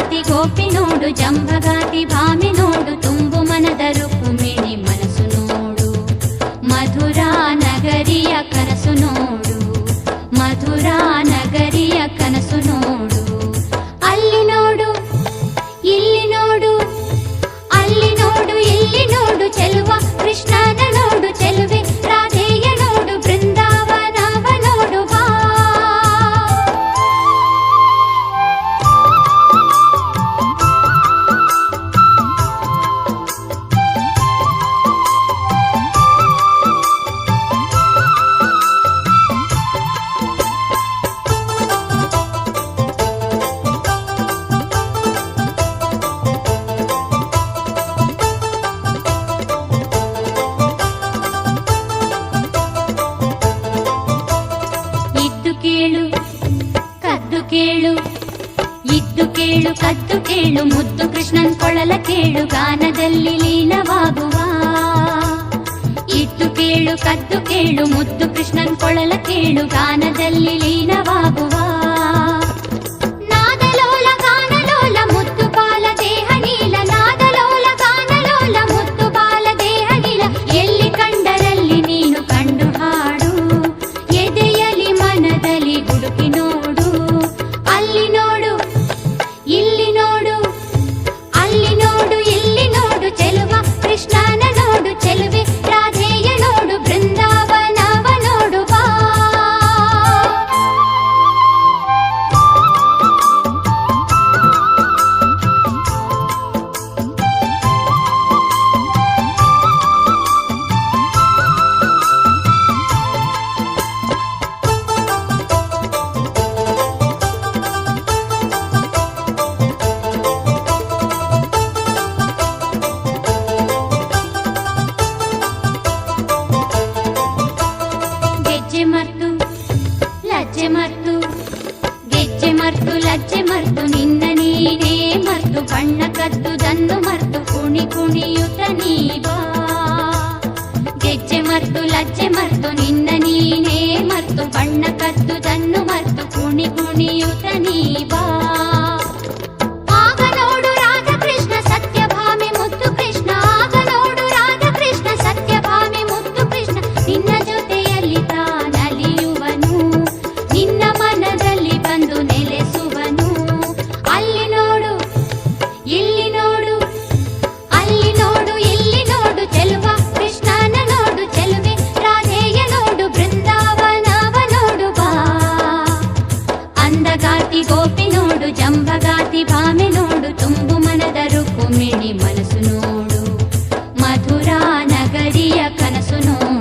జంభగాతి గోపినోడు జంభగాతి భామినోడు తుమ్మ ಕೇಳು. ಇದ್ದು ಕೇಳು, ಕದ್ದು ಕೇಳು, ಮುದ್ದು ಕೃಷ್ಣನ್ ಕೊಳಲ ಕೇಳು, ಗಾನದಲ್ಲಿ ಲೀನವಾಗುವ. ಇದ್ದು ಕೇಳು, ಕದ್ದು ಕೇಳು, ಮುದ್ದು ಕೃಷ್ಣನ್ ಕೊಳಲ ಕೇಳು, ಗಾನದಲ್ಲಿ ಲೀನವಾಗುವ. ಮರ್ತು ಲಜ್ಜೆ ಮರ್ತು ನಿನ್ನ ನೀನೇ ಮರ್ತು ಬಣ್ಣ ಕದ್ದುದನ್ನು ಮರ್ತು ಕುಣಿ ಕುಣಿಯುತ್ತ ನೀ ಬಾ ಗೆಜ್ಜೆ ಮರ್ತು ಲಜ್ಜೆ ಮರ್ತು ನಿನ್ನ ನೀನೇ ಮರ್ತು ಬಣ್ಣ ಕದ್ದುದನ್ನು ಮರ್ತು ಕುಣಿ ಕುಣಿಯುತ್ತ ನೀ ಬಾ ಗಾತಿ ಗೋಪಿ ನೋಡು ಜಂಬಗಾತಿ ಭಾಮೆ ನೋಡು ತುಂಬು ಮನದರು ಕುಮಿಣಿ ಮನಸ್ಸು ನೋಡು ಮಧುರಾ ನಗರಿಯ ಕನಸು ನೋಡು